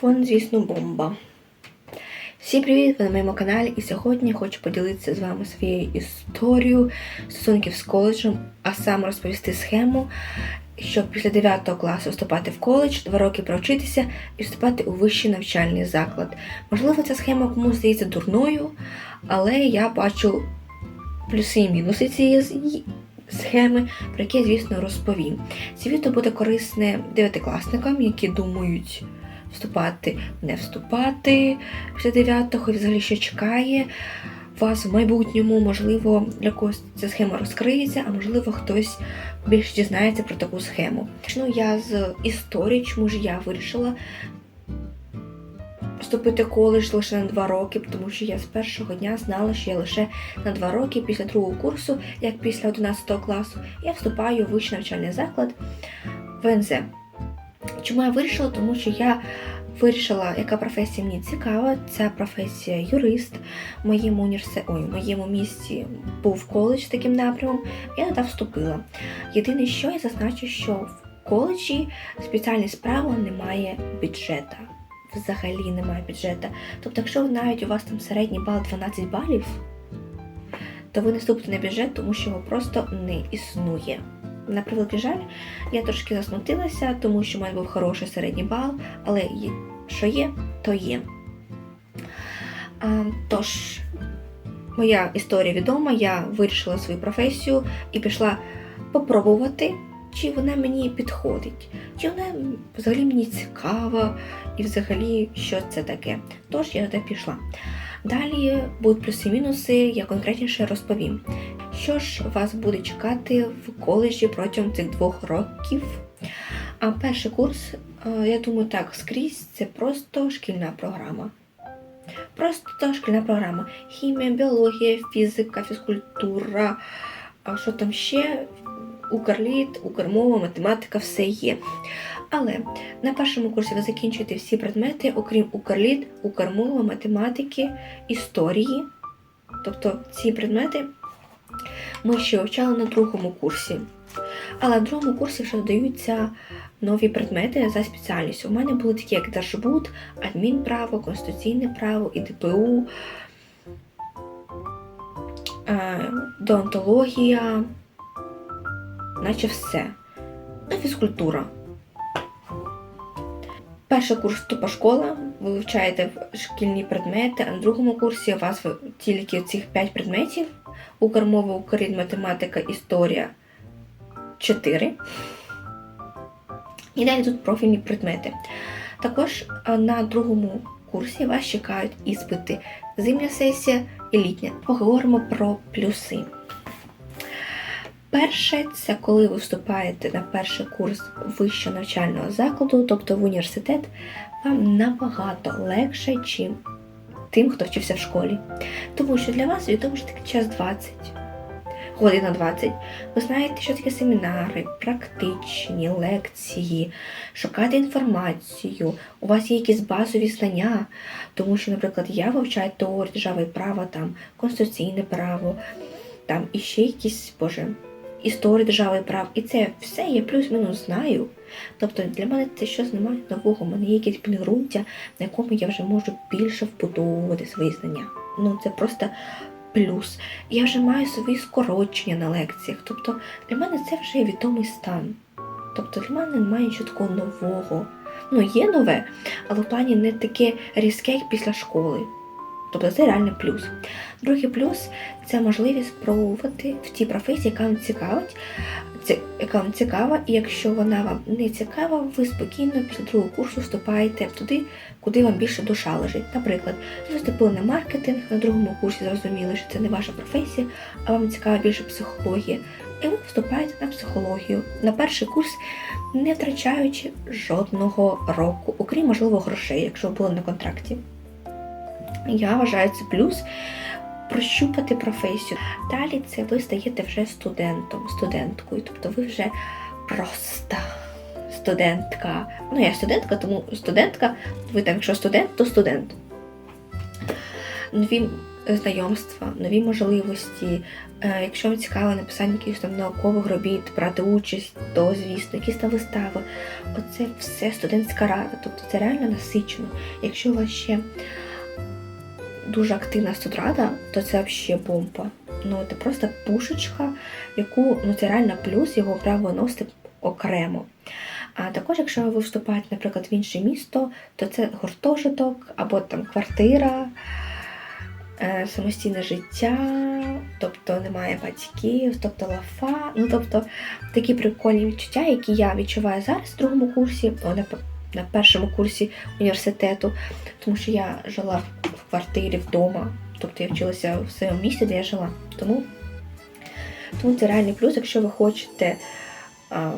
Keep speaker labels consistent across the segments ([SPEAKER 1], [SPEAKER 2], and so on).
[SPEAKER 1] фон, звісно, бомба. Всім привіт! Ви на моєму каналі, і сьогодні я хочу поділитися з вами своєю історією стосунків з коледжем, а саме розповісти схему, щоб після 9 класу вступати в коледж, два роки провчитися і вступати у вищий навчальний заклад. Можливо, ця схема комусь здається дурною, але я бачу плюси і мінуси цієї схеми, про які звісно, розповім. Це відео буде корисне дев'ятикласникам, які думають вступати, не вступати після 9-го і взагалі що чекає вас в майбутньому. Можливо, для когось ця схема розкриється, а можливо, хтось більше дізнається про таку схему. Почну я з історії, чому ж я вирішила вступити в коледж лише на два роки, тому що я з першого дня знала, що я лише на два роки після другого курсу, як після 11 класу, я вступаю в вищий навчальний заклад ВНЗ. Чому я вирішила? Тому що я вирішила, яка професія мені цікава. Ця професія юрист. В моєму університеті, ой, в моєму місті був коледж таким напрямом. Я туди вступила. Єдине, що я зазначу, що в коледжі спеціальної справи немає бюджету. Взагалі немає бюджету. Тобто, якщо навіть у вас там середній бал 12 балів, то ви не вступите на бюджет, тому що його просто не існує. На превеликий жаль, я трошки засмутилася, тому що в мене був хороший середній бал, але що є, то є. А, тож, моя історія відома, я вирішила свою професію і пішла попробувати, чи вона мені підходить, чи вона взагалі мені цікава, і взагалі що це таке. Тож я туди пішла. Далі будуть плюси-мінуси, я конкретніше розповім. Що ж вас буде чекати в коледжі протягом цих двох років? А перший курс, е, я думаю, так, скрізь це просто шкільна програма. Просто шкільна програма. Хімія, біологія, фізика, фізкультура, що там ще? Укрліт, укрмова, математика, все є. Але на першому курсі ви закінчуєте всі предмети, окрім укрліт, укрмова, математики, історії. Тобто ці предмети ми ще вивчали на другому курсі. Але на другому курсі вже додаються нові предмети за спеціальністю. У мене були такі, як Держбуд, адмінправо, конституційне право, ІДПУ, е, деонтологія, наче все. Ну, фізкультура. Перший курс тупа школа, ви вивчаєте шкільні предмети, а на другому курсі у вас тільки цих 5 предметів. Укрмова, Укррід, математика, історія 4. І далі тут профільні предмети. Також на другому курсі вас чекають іспити. Зимня сесія і літня. Поговоримо про плюси. Перше, це коли ви вступаєте на перший курс вищого навчального закладу, тобто в університет, вам набагато легше, чим тим, хто вчився в школі. Тому що для вас відомо що таке час 20, година 20. Ви знаєте, що таке семінари, практичні лекції, шукати інформацію. У вас є якісь базові знання, тому що, наприклад, я вивчаю теорію держави права, там конституційне право, там іще якісь, боже, історії держави прав. І це все я плюс-мінус знаю. Тобто для мене це щось немає нового, у мене є якесь підґрунтя, на якому я вже можу більше вбудовувати свої знання. Ну це просто плюс. Я вже маю свої скорочення на лекціях. Тобто для мене це вже відомий стан. Тобто для мене немає нічого такого нового. Ну, є нове, але в плані не таке різке, як після школи. Тобто це реальний плюс. Другий плюс це можливість спробувати в тій професії, яка вам цікавить, яка вам цікава, і якщо вона вам не цікава, ви спокійно після другого курсу вступаєте туди, куди вам більше душа лежить. Наприклад, ви вступили на маркетинг на другому курсі, зрозуміли, що це не ваша професія, а вам цікава більше психологія. І ви вступаєте на психологію на перший курс, не втрачаючи жодного року, окрім можливо грошей, якщо ви були на контракті. Я вважаю це плюс прощупати професію. Далі це ви стаєте вже студентом, студенткою, тобто ви вже просто студентка. Ну, я студентка, тому студентка, ви там, якщо студент, то студент. Нові знайомства, нові можливості. Е, Якщо вам цікаво написання якихось там наукових робіт, брати участь, то звісно, якісь там вистави. Оце все студентська рада. Тобто це реально насичено. Якщо у вас ще дуже активна студрада, то це взагалі бомба. Ну, це просто пушечка, яку ну це реально плюс його право носити окремо. А також, якщо ви вступаєте, наприклад, в інше місто, то це гуртожиток або там квартира, е, самостійне життя, тобто немає батьків, тобто лафа. Ну тобто такі прикольні відчуття, які я відчуваю зараз в другому курсі, о, на, першому курсі університету, тому що я жила в квартирі вдома, тобто я вчилася в своєму місті, де я жила. Тому, тому це реальний плюс, якщо ви хочете а,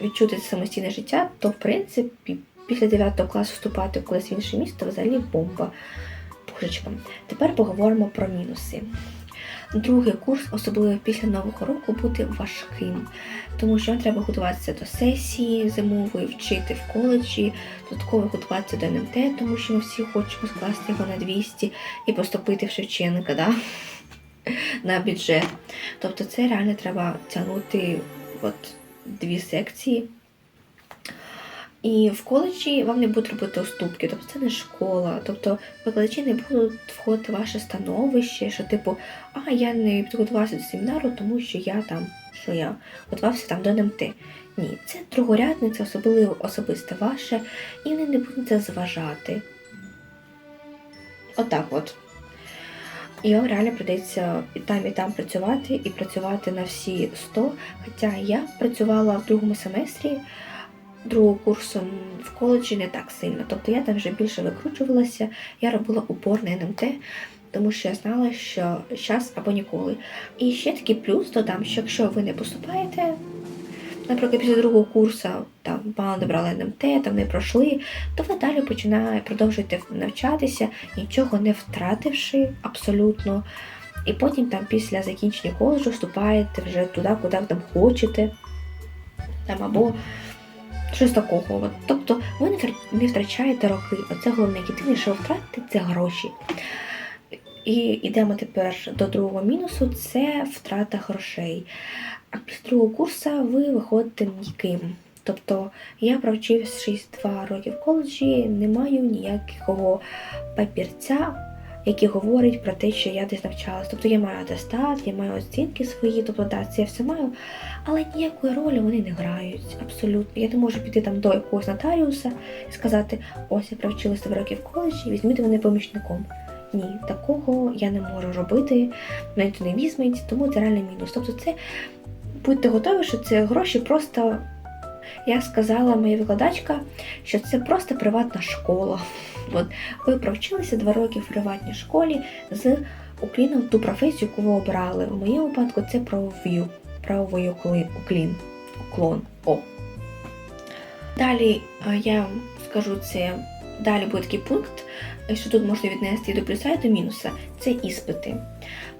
[SPEAKER 1] відчути самостійне життя, то в принципі після 9 класу вступати кудись в інше місто взагалі бомба. Пушечка. Тепер поговоримо про мінуси. Другий курс, особливо після нового року, буде важким, тому що треба готуватися до сесії зимової, вчити в коледжі, додатково готуватися до НМТ, тому що ми всі хочемо скласти його на 200 і поступити в Шевченка, да? на бюджет. Тобто це реально треба тягнути от, дві секції. І в коледжі вам не будуть робити уступки, тобто це не школа. Тобто викладачі не будуть входити в ваше становище, що типу, а я не підготувався до семінару, тому що я там, що я готувався там до НМТ. Ні, це другорядне, це особливо особисте ваше, і вони не будуть це зважати. Отак от. І вам реально прийдеться і там, і там працювати, і працювати на всі 100. Хоча я працювала в другому семестрі другого курсу в коледжі не так сильно. Тобто я там вже більше викручувалася, я робила упор на НМТ, тому що я знала, що час або ніколи. І ще такий плюс додам, що якщо ви не поступаєте, наприклад, після другого курсу там мало не брали НМТ, там не пройшли, то ви далі починаєте продовжуєте навчатися, нічого не втративши абсолютно. І потім там після закінчення коледжу вступаєте вже туди, куди ви там хочете. Там або щось такого. От. Тобто ви не втрачаєте роки. Оце головне єдине, що ви втратите, це гроші. І йдемо тепер до другого мінусу це втрата грошей. А після другого курсу ви виходите ніким. Тобто я провчившись 2 роки в коледжі, не маю ніякого папірця, який говорить про те, що я десь навчалась. Тобто я маю атестат, я маю оцінки свої, тобто да, це я все маю, але ніякої ролі вони не грають абсолютно. Я не можу піти там до якогось нотаріуса і сказати, ось я провчилася 2 роки в коледжі, візьміть мене помічником. Ні, такого я не можу робити, навіть не візьмуть, тому це реальний мінус. Тобто це будьте готові, що це гроші просто, як сказала моя викладачка, що це просто приватна школа. От ви провчилися два роки в приватній школі з укліном ту професію, яку ви обрали. В моєму випадку це правовий, правовий уклін, уклон. О. Далі е, я скажу це. Далі буде такий пункт, що тут можна віднести і до плюса, і до мінуса. Це іспити.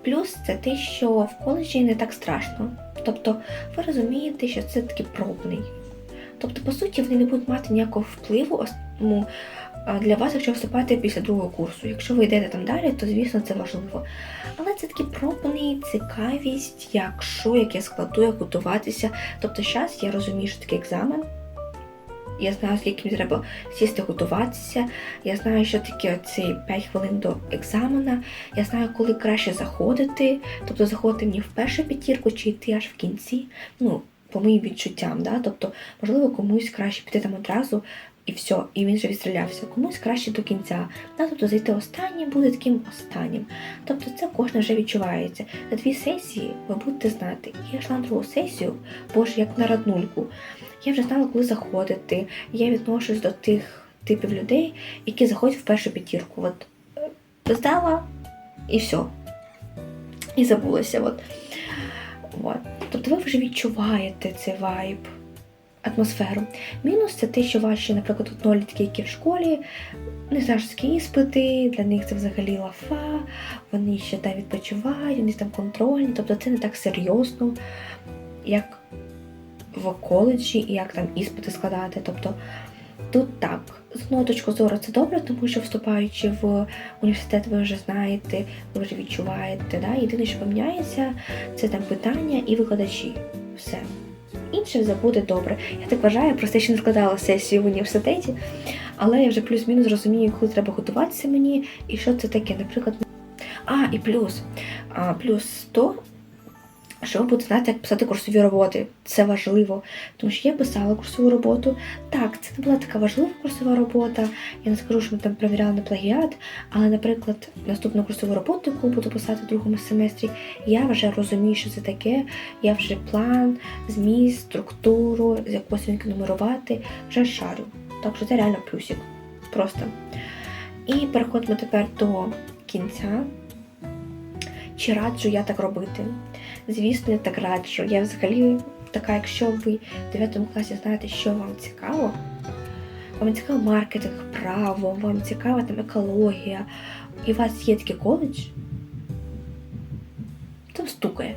[SPEAKER 1] Плюс це те, що в коледжі не так страшно. Тобто ви розумієте, що це такий пробний. Тобто, по суті, вони не будуть мати ніякого впливу ну, для вас, якщо вступаєте після другого курсу. Якщо ви йдете там далі, то звісно це важливо. Але це такий пробний, цікавість, як що, як я складу, як готуватися. Тобто, зараз я розумію, що таке екзамен. Я знаю, скільки мені треба сісти готуватися. Я знаю, що таке ці 5 хвилин до екзамена. Я знаю, коли краще заходити, тобто заходити мені в першу п'ятірку чи йти аж в кінці. Ну, по моїм відчуттям, да? тобто, можливо, комусь краще піти там одразу і все, і він вже відстрілявся. Комусь краще до кінця. Да? Тобто зайти останнім буде таким останнім. Тобто це кожен вже відчувається. За дві сесії ви будете знати. Я йшла на другу сесію, боже, як на раднульку. Я вже знала, коли заходити. Я відношусь до тих типів людей, які заходять в першу п'ятірку. От е, здала і все. І забулася. От. От. Тобто ви вже відчуваєте цей вайб, атмосферу. Мінус це те, що ваші, наприклад, однолітки, які в школі, не завжди іспити, для них це взагалі лафа, вони ще там відпочивають, вони там контрольні, тобто це не так серйозно, як в коледжі і як там іспити складати. Тобто Тут так, з одного точки зору це добре, тому що вступаючи в університет, ви вже знаєте, ви вже відчуваєте. Да? Єдине, що поміняється, це там питання і викладачі. Все. Інше все буде добре. Я так вважаю, просто ще не складала сесію в університеті, але я вже плюс-мінус розумію, коли треба готуватися мені і що це таке. Наприклад, а, і плюс. А, плюс то, що ви будете знати, як писати курсові роботи. Це важливо. Тому що я писала курсову роботу. Так, це не була така важлива курсова робота. Я не скажу, що ми там перевіряли на плагіат, але, наприклад, наступну курсову роботу, яку буду писати в другому семестрі, я вже розумію, що це таке. Я вже план, зміст, структуру, з якогось він нумерувати, вже шарю. Так що це реально плюсик. Просто. І переходимо тепер до кінця. Чи раджу я так робити? Звісно, я так раджу. Я взагалі така, якщо ви в 9 класі знаєте, що вам цікаво, вам цікаво маркетинг, право, вам цікава там екологія, і у вас є такий коледж, там стукає,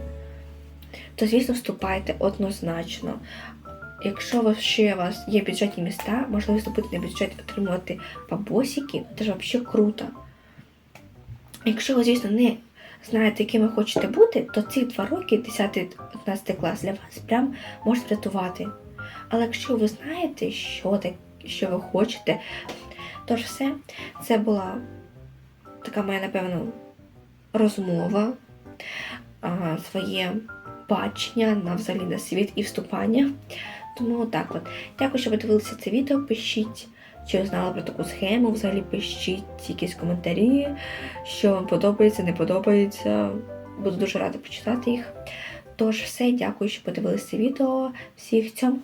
[SPEAKER 1] то, звісно, вступайте однозначно. Якщо ви ще у вас є бюджетні міста, можливо вступити на бюджет, отримувати бабосики, це ж взагалі круто. Якщо ви, звісно, не знаєте, яким ви хочете бути, то ці два роки, 10-11 клас, для вас прям можуть врятувати. Але якщо ви знаєте, що, що ви хочете, то ж все, це була така моя, напевно, розмова, а, своє бачення на взагалі на світ і вступання. Тому так от. Дякую, що ви дивилися це відео. Пишіть, чи ви знали про таку схему. Взагалі пишіть якісь коментарі, що вам подобається, не подобається. Буду дуже рада почитати їх. Тож, все, дякую, що подивилися відео. Всіх цьому.